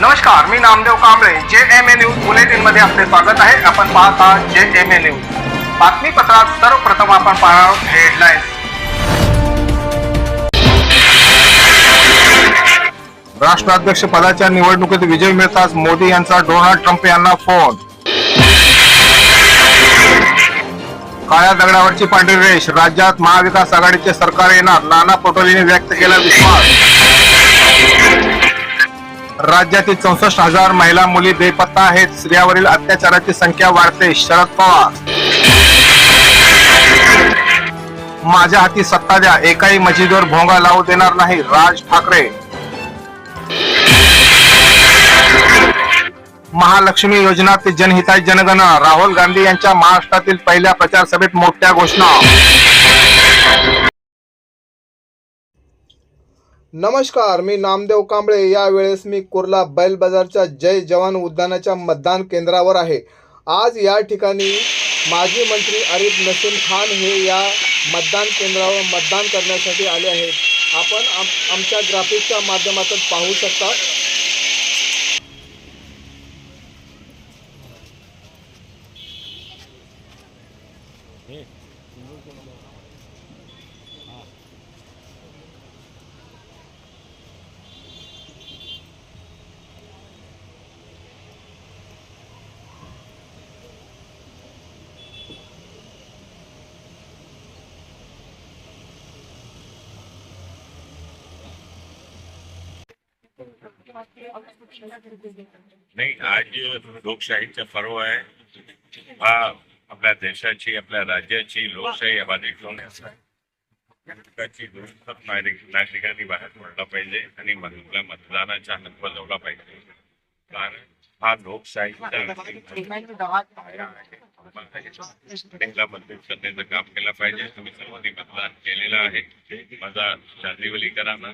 नमस्कार मी Namdev Kamble J M A news बुलेटिनमध्ये आपले स्वागत आहे. आपण पाहत आहात जे एम ए न्यूज. बातमीपत्रात सर्वप्रथम आपण पाहणार आहोत हेडलाईन्स. राष्ट्राध्यक्ष पदाच्या निवडणुकीत विजय मिळताच मोदी यांचा डोनाल्ड ट्रम्प यांना फोन. काळ्या दगडावरची पांढरी रेष. राज्यात महाविकास आघाडीचे सरकार येणार. नाना पटोलेने व्यक्त केला विश्वास. राज्यातील चौसष्ट हजार महिला मुली बेपत्ता आहेत. स्त्रियावरील अत्याचाराची संख्या वाढते. शरद पवार. माझ्या हाती सत्ता द्या. एकाही मशिदीवर भोंगा लावू देणार नाही. राज ठाकरे. महालक्ष्मी योजना ते जनहिताय जनगणना. राहुल गांधी यांच्या महाराष्ट्रातील पहिल्या प्रचार सभेत मोठ्या घोषणा. नमस्कार मी नामदेव कांबळे. यावेळेस मी कुर्ला बैल बाजारच्या जय जवान उद्यानाच्या मतदान केंद्रावर आहे. आज या ठिकाणी माजी मंत्री अरिफ नसीम खान हे या मतदान केंद्रावर मतदान करण्यासाठी आले आहेत. आपण आम आमच्या ग्राफिकच्या माध्यमातून पाहू शकता. नाही आज लोकशाहीचा पर्व आहे हा आपल्या देशाची आपल्या राज्याची लोकशाही आबादी ठेवण्यासाठी नागरिकांनी बाहेर पडला पाहिजे आणि मतदान मतदानाचा हक्क बजावला पाहिजे. कारण हा लोकशाहीचा पाया करण्याचं काम केलं पाहिजे. तुम्ही सर्वांनी मतदान केलेलं आहे. माझा शांतिवली करा ना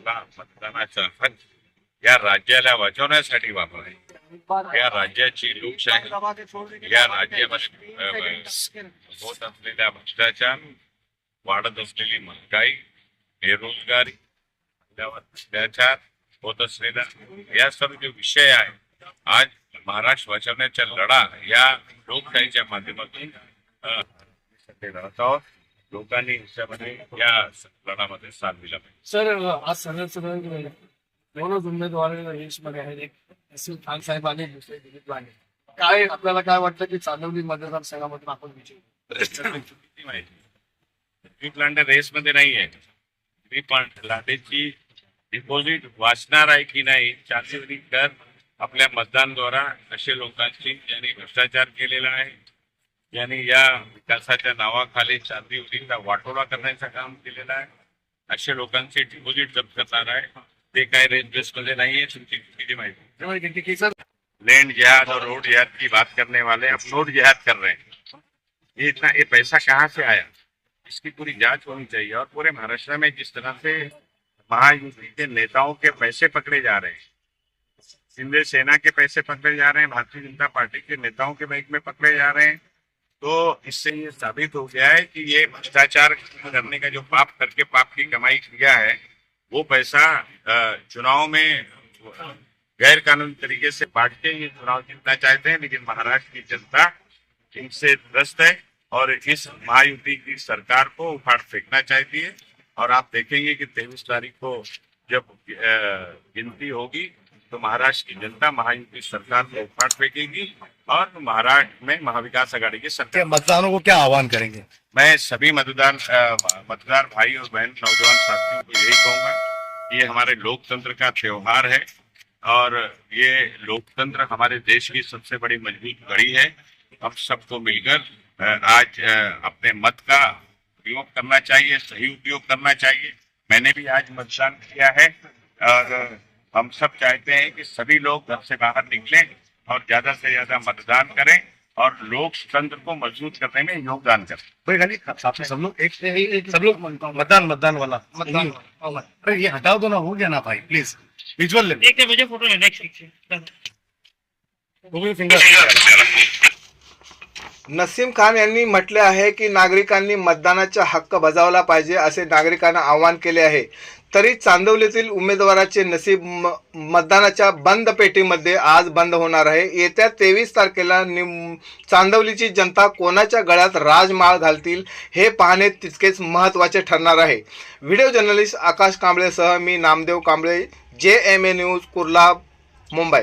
या मतदानाचा हक्क या राज्याला वाचवण्यासाठी वापराय या राज्याची लोकशाही या राज्यामध्ये होत असलेल्या भ्रष्टाचार वाढत असलेली महागाई बेरोजगारी अत्याचार होत असलेला या सर्व जे विषय आहेत आज महाराष्ट्र वाचवण्याचा लढा या लोकशाहीच्या माध्यमातून लोकांनी याच्यामध्ये या लढामध्ये साथ दिला पाहिजे. सर आज सगळं सगळं दोनच उमेदवार आहेत. एक नसीम खान साहेब आणि दुसरे दिलीप काय आपल्याला काय वाटतं की चांदवली मतदारसंघामधून आपण विजय माहिती दिलीप लांडे रेसमध्ये नाही आहे दिलीप लांडेची डिपॉझिट वाचणार आहे की नाही चांदीवरी कर. आपल्या मतदानद्वारा असे लोकांची ज्यांनी भ्रष्टाचार केलेला आहे, ज्यांनी या विकासाच्या नावाखाली चांदीवरीचा वाटोळा करण्याचं काम केलेलं आहे, असे लोकांचे डिपॉझिट जप्त करणार आहे. ते काय रेस बेसमध्ये नाही आहे तुमची चुकीची माहिती? की- की लैंड जिहाद और रोड जिहाद की बात करने वाले अब रोड जिहाद कर रहे हैं। ये इतना, ये पैसा कहाँ से आया? इसकी पूरी जाँच होनी चाहिए और पूरे महाराष्ट्र में जिस तरह से महायुति के नेताओं के पैसे पकड़े जा रहे हैं शिंदे सेना के पैसे पकड़े जा रहे हैं, भारतीय जनता पार्टी के नेताओं के बैंक में पकड़े जा रहे हैं। तो इससे ये साबित हो गया है कि ये भ्रष्टाचार करने का जो पाप करके पाप की कमाई किया है, वो पैसा चुनाव में गैर कानूनी तरीके से बांट के ये चुनाव जीतना चाहते हैं, लेकिन महाराष्ट्र की जनता इनसे त्रस्त है और इस महायुति की सरकार को उखाड़ फेंकना चाहती है। और आप देखेंगे कि तेईस तारीख को जब गिनती होगी तो महाराष्ट्र की जनता महायुति सरकार को उखाड़ फेंकेगी और महाराष्ट्र में महाविकास आघाड़ी की सरकार। मतदारों को क्या आह्वान करेंगे? मैं सभी मतदान मतदार भाई और बहन नौजवान साथियों को यही कहूँगा ये हमारे लोकतंत्र का त्योहार है और ये लोकतंत्र हमारे देश की सबसे बड़ी मज़बूत कड़ी है। हम सबको मिलकर आज अपने मत का उपयोग करना चाहिए सही उपयोग करना चाहिए। मैंने भी आज मतदान किया है और हम सब चाहते हैं कि सभी लोग घर से बाहर निकलें और ज्यादा से ज्यादा मतदान करें और लोकतंत्र को मजबूत करने में योगदान करें। आपसे सब लोग एक सब लोग मतदान मतदान वाला। मतदान अरे ये हटाओ दो ना हो गया ना भाई प्लीज विजुअल ले एक मुझे फोटो लेना एक फिंगर नसीम खान यांनी म्हटले आहे की नागरिकांनी मतदानाचा हक्क बजावला पाहिजे असे नागरिकांना आवाहन केले आहे. तरी चांदवलीतील उमेदवाराचे नसीब म- मतदानाच्या बंद पेटीमध्ये आज बंद होणार आहे. येत्या तेवीस तारखेला निम चांदवलीची जनता कोणाच्या गळ्यात राजमाळ घालतील हे पाहणे तितकेच महत्त्वाचे ठरणार आहे. व्हिडिओ जर्नलिस्ट आकाश कांबळेसह मी Namdev Kamble J M A news Kurla Mumbai.